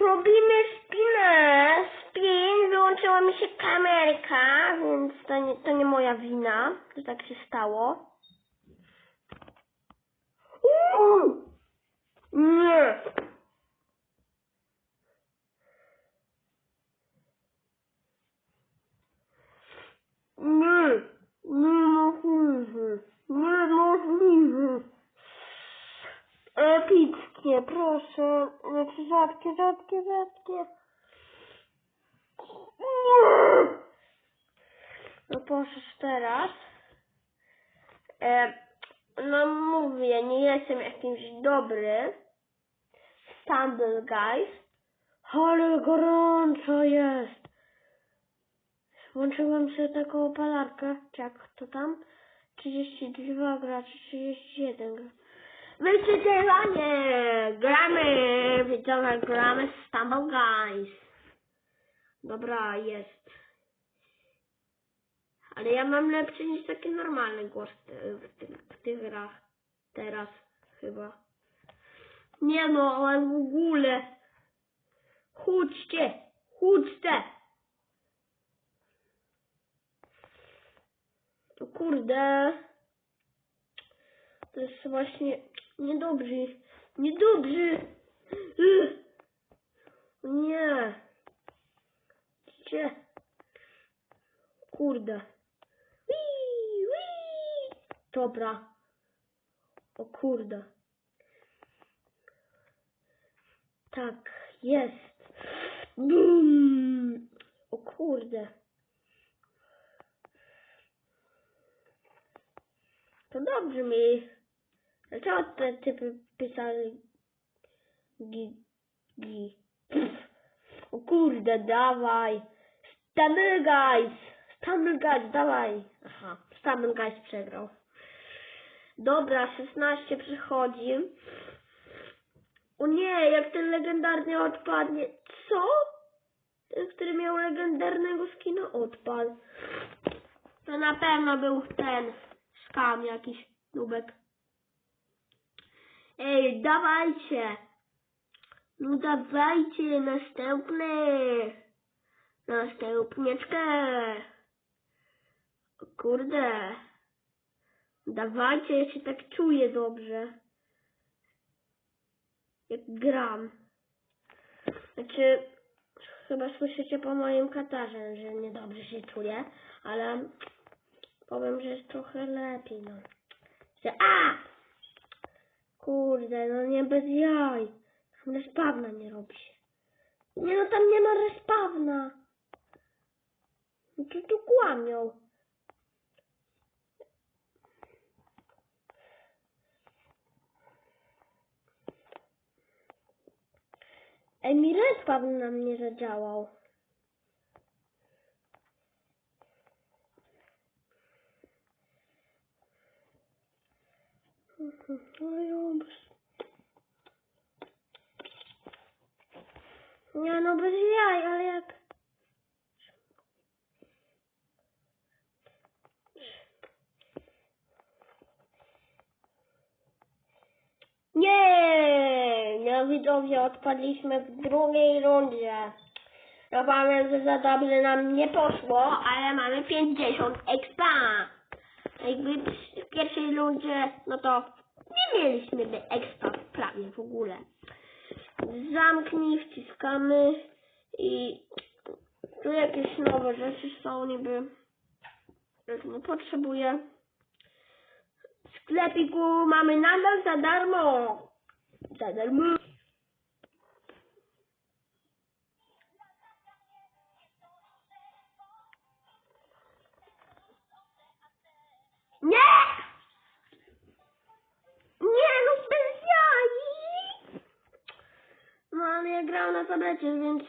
Robimy spinę. Spin, wyłączyła mi się kamerka, więc to nie, to nie moja wina, że tak się stało. Uuu! Nie. Nie, niemożliwe, niemożliwe. Epickie, proszę, znaczy rzadkie, rzadkie, rzadkie. No proszę teraz. E, no mówię, nie jestem jakimś dobry. Stumble guys. Ale gorąco jest. Włączyłem sobie taką opalarkę, jak to tam? 32 graczy, 31 graczy. Wyczytywanie! Gramy! Widzowie, gramy z Stumble Guys. Dobra, jest. Ale ja mam lepszy niż taki normalny głos w tych, w tych grach. Teraz chyba. Nie no, ale w ogóle. Chudźcie! Chudźcie! O kurde. To jest właśnie niedobrzy. Niedobrzy. Nie. Gdzie? Kurde. Wii, wii. Dobra. O kurde. Tak, jest. Bum. O kurde. To dobrze mi. Dlaczego te typy pisali gi, gi. O kurde, dawaj. Stumble Guys. Stumble Guys, dawaj. Aha, Stumble Guys przegrał. Dobra, 16 przychodzi. O nie, jak ten legendarny odpadnie. Co? Ten, który miał legendarnego skina odpadł. To na pewno był ten skam jakiś nubek. Ej, dawajcie. No dawajcie, następny. Następnieczkę. Kurde. Dawajcie, ja się tak czuję dobrze. Jak gram. Znaczy, chyba słyszycie po moim katarze, że niedobrze się czuję, ale powiem, że jest trochę lepiej, no. Że, a! Kurde, no nie bez jaj. Tam respawna nie robi się. Nie no, tam nie ma respawna. No tu kłamią. Ej, mi respawn na mnie zadziałał. No bez... Nie no, bez jaj, ale jak... Nie, no widzowie, odpadliśmy w drugiej rundzie. Ja powiem, że za dobrze nam nie poszło, ale mamy 50 expa. Jakby w pierwszej rundzie, no to mieliśmy by expa prawie w ogóle. Zamknij, wciskamy i tu jakieś nowe rzeczy są niby, których nie potrzebuję. W sklepiku mamy nadal za darmo. Za darmo. Ale ja grałem na tablecie, więc...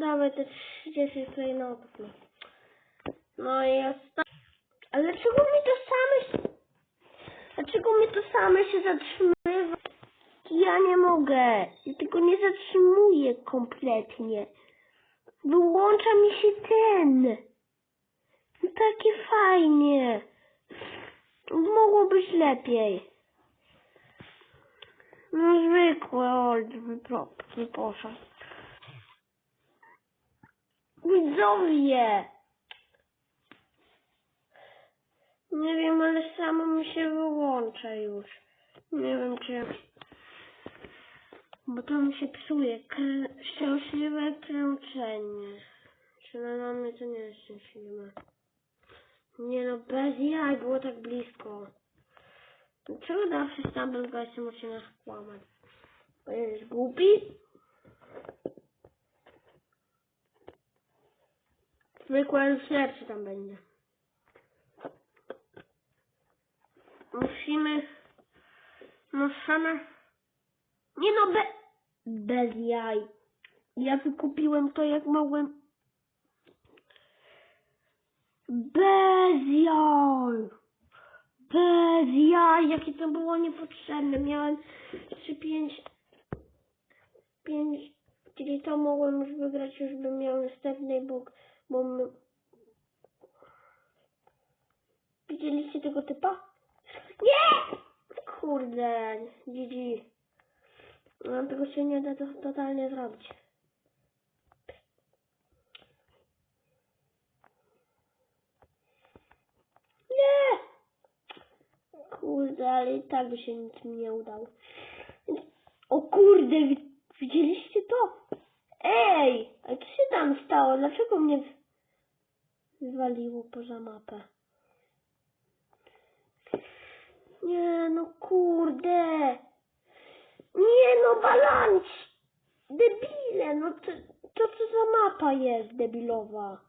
Dawaj te 30 klejnotów. No. No i osta... Ale dlaczego mi to same się... Dlaczego mi to same się zatrzymywa? Ja nie mogę. Ja tego nie zatrzymuję kompletnie. Wyłącza mi się ten. No takie fajnie. Mogło być lepiej. No zwykły olbrzym propki poszedł. Widzowie! Nie wiem, ale samo mi się wyłącza już. Nie wiem czy... Bo to mi się psuje. Krę... Szczęśliwe kręcenie. Czy na mnie to nie jest szczęśliwe. Nie no, bez jaj, było tak blisko. Dlaczego zawsze z tamtym gościem musi nas kłamać? Bo jest głupi? Zwykłe lepszy tam będzie. Musimy... Musimy... Nie no, be... bez jaj. Ja wykupiłem to jak mogłem. Bez jaj. Bez jaj, jakie to było niepotrzebne. Miałem jeszcze pięć, pięć, czyli to mogłem już wygrać, już bym miał następny, bo, bo my... Widzieliście tego typa? Nie! Kurde, GG. No, tego się nie da to, totalnie zrobić. Nie! Kurde, ale i tak by się nic mi nie udało. O kurde, wi- widzieliście to? Ej, a co się tam stało? Dlaczego mnie wywaliło poza mapę? Nie no kurde. Nie no balans. Debile, no to, to co za mapa jest debilowa?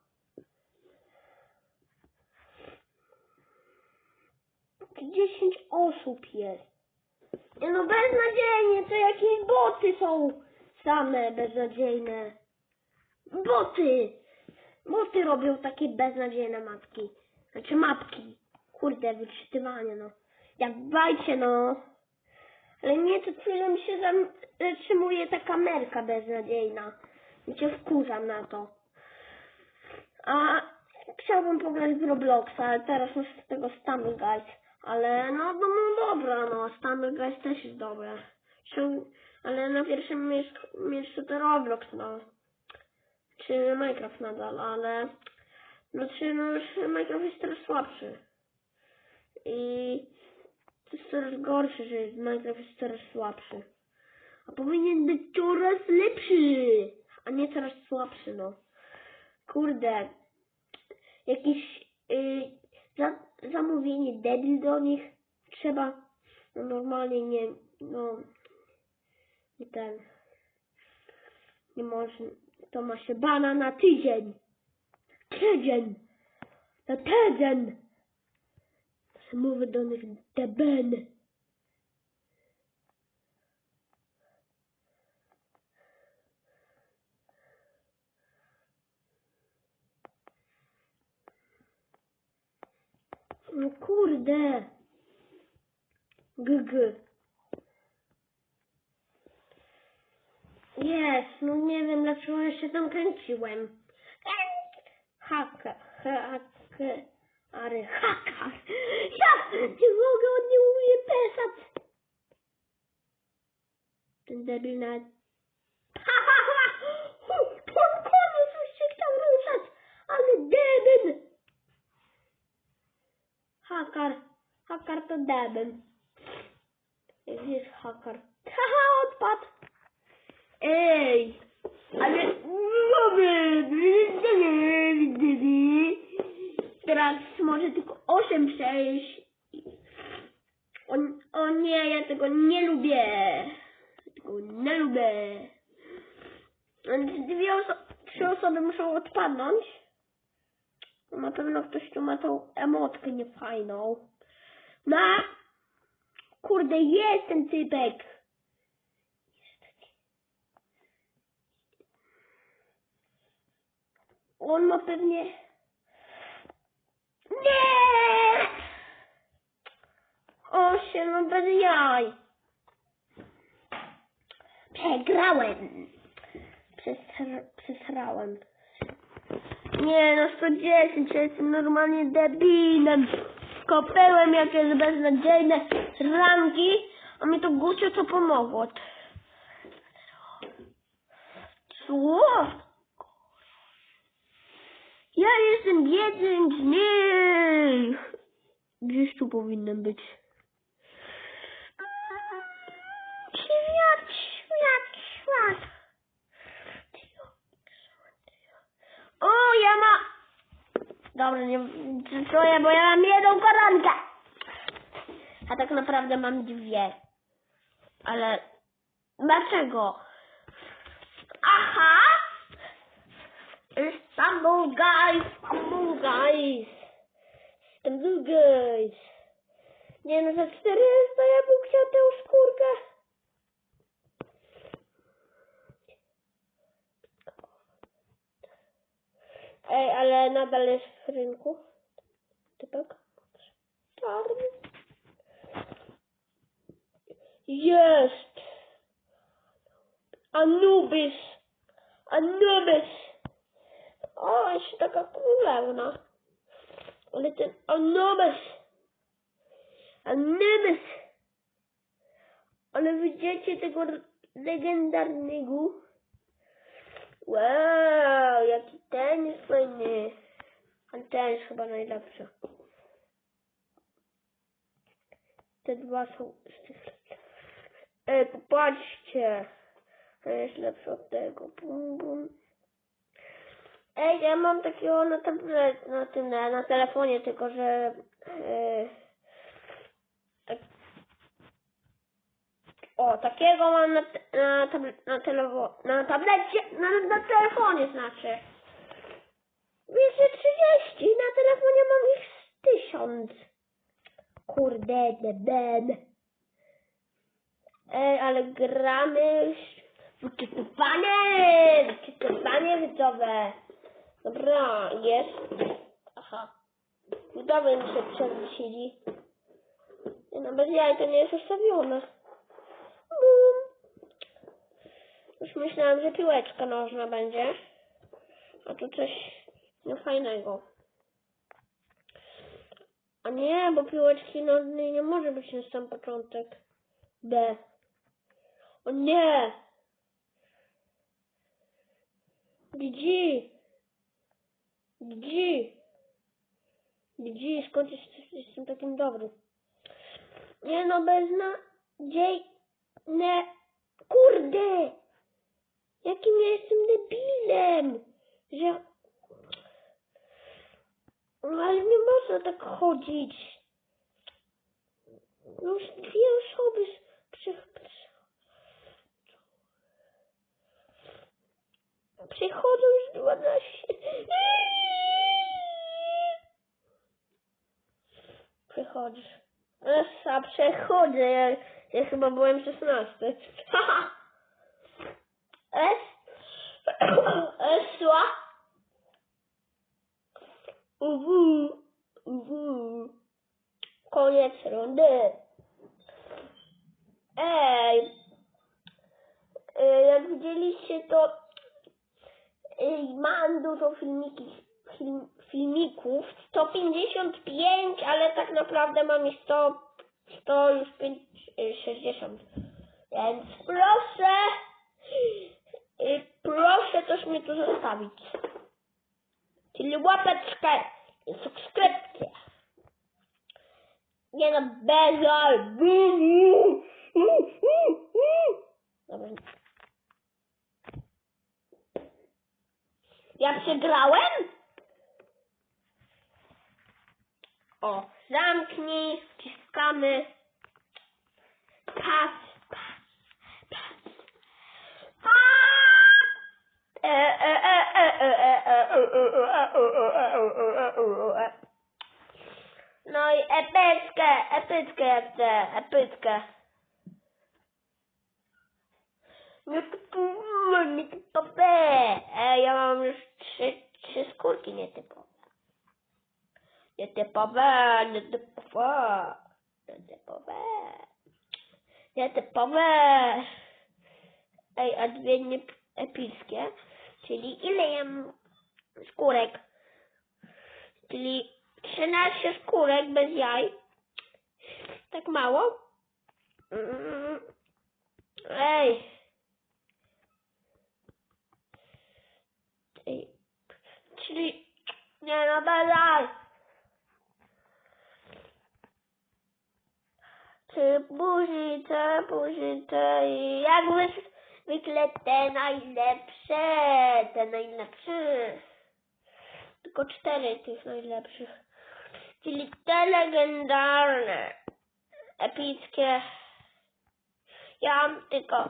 Tu 10 osób jest. No beznadziejnie, to jakieś boty są same beznadziejne. Boty! Boty robią takie beznadziejne mapki. Znaczy mapki. Kurde, wyczytywanie no. Jak bajcie no. Ale nie, to chwilę mi się zatrzymuje ta kamerka beznadziejna. I cię wkurzam na to. A chciałbym pograć w Robloxa, ale teraz masz z tego Stumble Guys. Ale no, no, no dobra, no, Stumble Guys też jest dobre. Ale na pierwszym miejscu, to Roblox, no. Czy Minecraft nadal, ale... No, czy no, już Minecraft jest teraz słabszy. I to jest coraz gorsze, że Minecraft jest coraz słabszy. A powinien być coraz lepszy, a nie coraz słabszy, no. Kurde. Jakieś y, za, zamówienie debil do nich trzeba. No normalnie nie, no. Nie ten. Nie można. To ma się bana na tydzień. Tydzień. Na tydzień. Mówię do nich deben. No kurde. GG. Jest, no nie wiem dlaczego ja się tam kręciłem. Haka, haka, ale haka. Ja nie mogę, on nie umie pisać. Ten debil nawet... Ha, ha, ha! Już się chciał ruszać, ale debil. Hakar, hakar to debil. Gdzie jest hakar? Haha, odpadł. Ej, ale Teraz może tylko 8 przejść. O, o nie, ja tego nie lubię. Tego nie lubię. Dwie oso trzy osoby muszą odpadnąć. Na pewno ktoś tu ma tą emotkę niefajną. No, kurde, jest ten typek. On ma pewnie... Nie! Osiem, no bez jaj. Przegrałem. Przesra- Przesrałem. Nie, no 110, ja jestem normalnie debilem. Kopyłem jakieś beznadziejne ranki, A mi to Gucio to pomogło. Co? Ja jestem jeden z nich. Gdzieś tu powinien być. Ja ma... Dobra, nie... Ja, bo ja mam jedną koronkę. A tak naprawdę mam dwie. Ale... Dlaczego? Aha! Istanbul guys! Istanbul guys! Istanbul guys! Nie no, za 400 ja bym chciał tę skórkę. Ej, ale nadal jest w rynku. Typek? Czarny. Jest! Anubis! Anubis! O, jeszcze taka królewna. Ale ten Anubis! Anubis! Ale widzicie tego legendarnego? Wow, jaki ten jest fajny. Ale ten jest chyba najlepszy. Te dwa są z tych Ej, popatrzcie. To jest lepszy od tego. Bum, bum. Ej, ja mam takiego na tablet, na tym, na, na telefonie, tylko że... E, tak, o, takiego mam na, na, tablet, na, na tablecie, na, na telefonie znaczy. 230, na telefonie mam ich z 1000. Kurde, deben. Ej, ale gramy już wyczytywanie, wyczytywanie widzowe. Dobra, jest. Aha. Widzowie mi się przewisili. Nie no, bez jaj to nie jest ustawione. Bum. Już myślałam, że piłeczka nożna będzie. A tu coś niefajnego. A nie, bo piłeczki nożnej nie może być na sam początek. B. O nie! Gdzie? Gdzie? Gdzie? Skąd jest- jestem takim dobrym? Nie no, beznadziejne. Kurde! Jakim ja jestem debilem! Że... No ale nie można tak chodzić. No Już dwie osoby przy... Przychodzą już 12. Przechodzisz. Ech, A przechodzę, ja, ja chyba byłem 16. Haha. Es. Esła. Koniec rundy. Ej. E, Jak widzieliście, to e, mam dużo filmiki, film, filmików. 155, ale tak naprawdę mam ich 100, 100 już 5, e, 60. Więc proszę, e, proszę coś mi tu zostawić. Czyli łapeczkę i subskrypcję. Nie no, bez albumu. Ja przegrałem? O, zamknij, wciskamy. Pas, pas, pas. E, e, No i epickę, epickę ja chcę, nie typowe. Ej, ja mam już trzy, trzy skórki nietypowe. Nietypowe, nietypowe, nietypowe. Nietypowe. Ej, a dwie nie epickie. Czyli ile ja mam skórek? Czyli 13 skórek bez jaj. Tak mało? Mm. Ej. Czyli... Nie no, dalej. Czy buzi, te buzi, te i jakby zwykle te najlepsze, te najlepsze. Tylko cztery tych najlepszych. Czyli te legendarne, epickie. Ja mam tylko...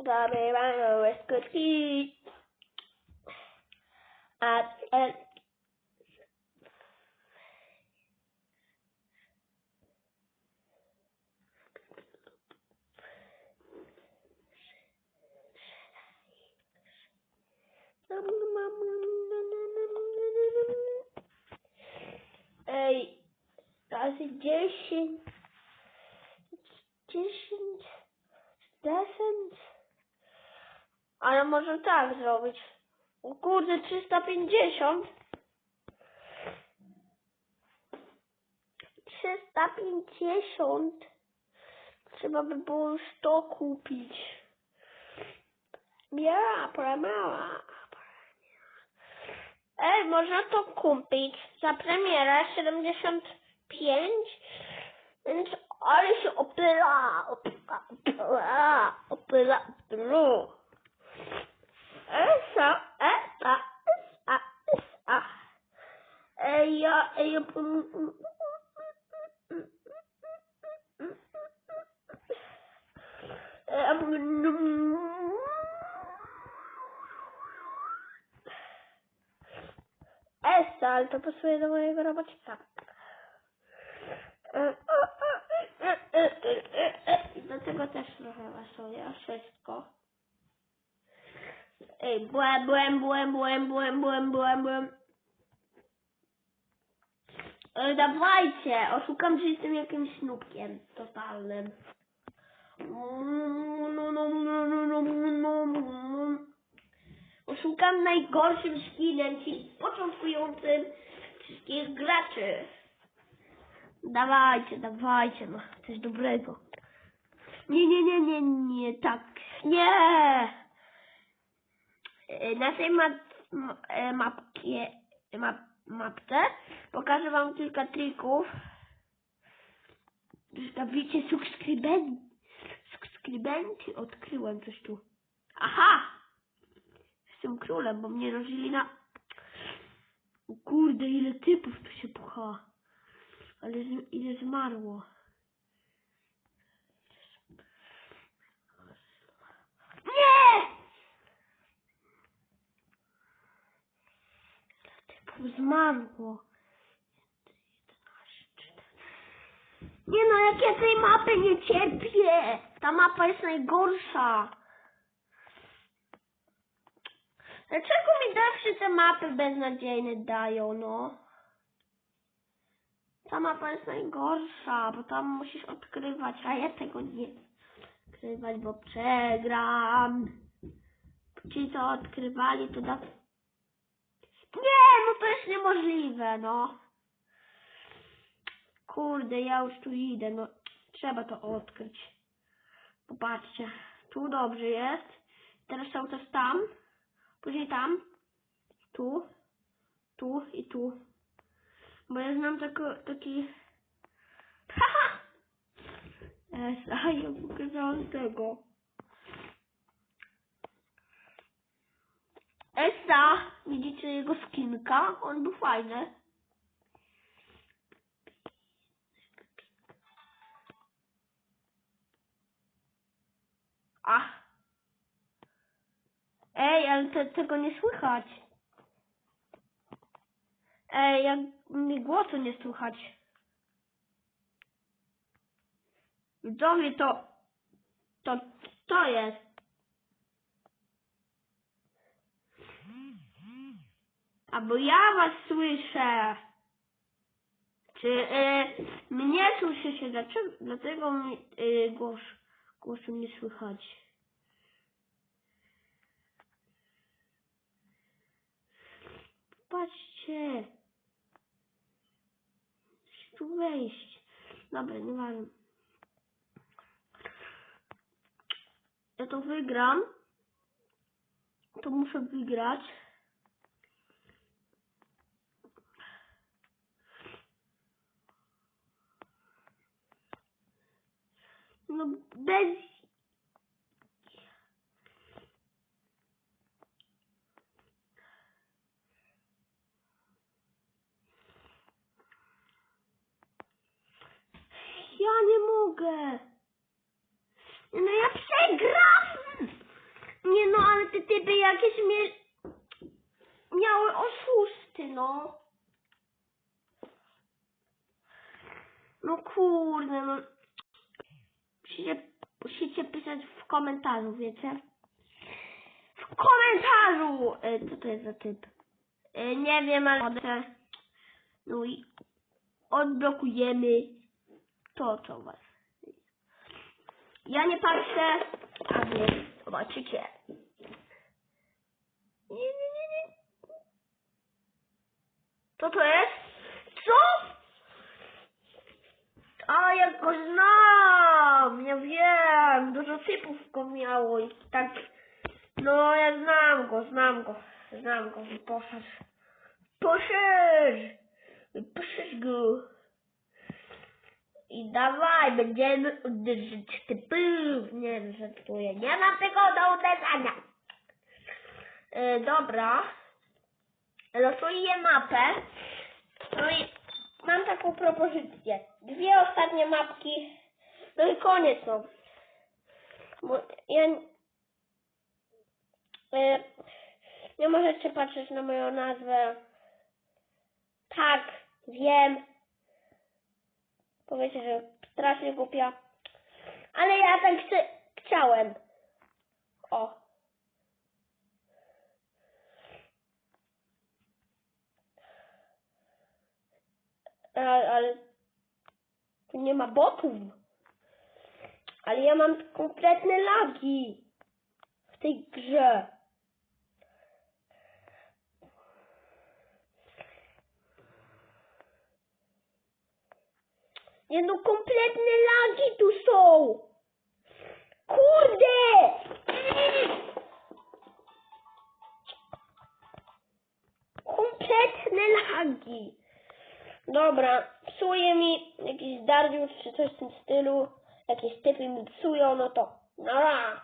Damy małe skutki. A, a razy dziesięć, dziesięć, dziesięć. Ale może tak zrobić. O kurde, 350. 350. Trzeba by było już to kupić. Miała, premiera. Ej, można to kupić za premierę 75, więc ale się opyla, opyla, opyla, opyla, opyla. Esa, esa, esa, esa. Ej, ja, ej, ja, Esa, ale to pasuje do mojego robocika. Do tego też trochę pasuje, wszystko. Ej, błem, błem, błem, błem, błem, błem, błem, błem. Dawajcie, oszukam, że jestem jakimś snupkiem totalnym. Oszukam najgorszym skinem, czyli początkującym wszystkich graczy. Dawajcie, dawajcie, no, coś dobrego. Nie, nie, nie, nie, nie, tak, nie! E, Na tej map, e, map, mapce pokażę wam kilka trików. Zostawicie subskrybenty. Subskrybenty. Odkryłem coś tu. Aha! Jestem królem, bo mnie rozdzieli na... O kurde, ile typów tu się pucha. Ale ile zmarło. Nie! typów zmarło. Nie no, jak ja tej mapy nie cierpię. Ta mapa jest najgorsza. Dlaczego mi zawsze te mapy beznadziejne dają, no? Ta mapa jest najgorsza, bo tam musisz odkrywać, a ja tego nie odkrywać, bo przegram. Ci, co odkrywali, to da... Nie, no to jest niemożliwe, no. Kurde, ja już tu idę, no. Trzeba to odkryć. Popatrzcie, tu dobrze jest. Teraz cały czas tam. Później tam. Tu. Tu i tu. Bo ja znam tako, taki... Haha! Esa, ja pokazałam tego. Esa! Widzicie jego skinka? On był fajny. Ach. Ej, ale te, tego nie słychać. Ej, jak mi głosu nie słychać. Widzowie, to... To... To jest. Albo ja was słyszę. Czy e, mnie słyszycie? Dlaczego, dlatego mi e, głos, głosu nie słychać? Patrzcie. Tu wejść. Dobra, nieważne. Ja to wygram. To muszę wygrać. No bez... Ja nie mogę. No ja przegram! Nie no, ale te typy jakieś mnie... Miały oszusty, no. No kurde, no. Musicie, musicie pisać w komentarzu, wiecie? W komentarzu! E, co to jest za typ? E, nie wiem, ale... No i odblokujemy to, co was. Ja nie patrzę, a wy zobaczycie. Nie, nie, nie, nie. Co to jest? Co? A ja go znam, ja wiem, dużo typów go miało i tak, no ja znam go, znam go, znam go, poszerz, poszerz, poszerz go i dawaj, będziemy uderzyć typów, nie żartuję, nie mam tego do uderzania. E, dobra, losuję mapę, no i mam taką propozycję. Dwie ostatnie mapki. No i koniec no. Bo ja e, nie możecie patrzeć na moją nazwę. Tak, wiem. Powiecie, że strasznie głupia. Ale ja tak chciałem. O. Ale, ale tu nie ma botów. Ale ja mam kompletne lagi w tej grze. Nie no, kompletne lagi tu są. Kurde! Kompletne lagi. Dobra, psuje mi jakiś Dariusz czy coś w tym stylu, jakieś typy mi psują, no to nara.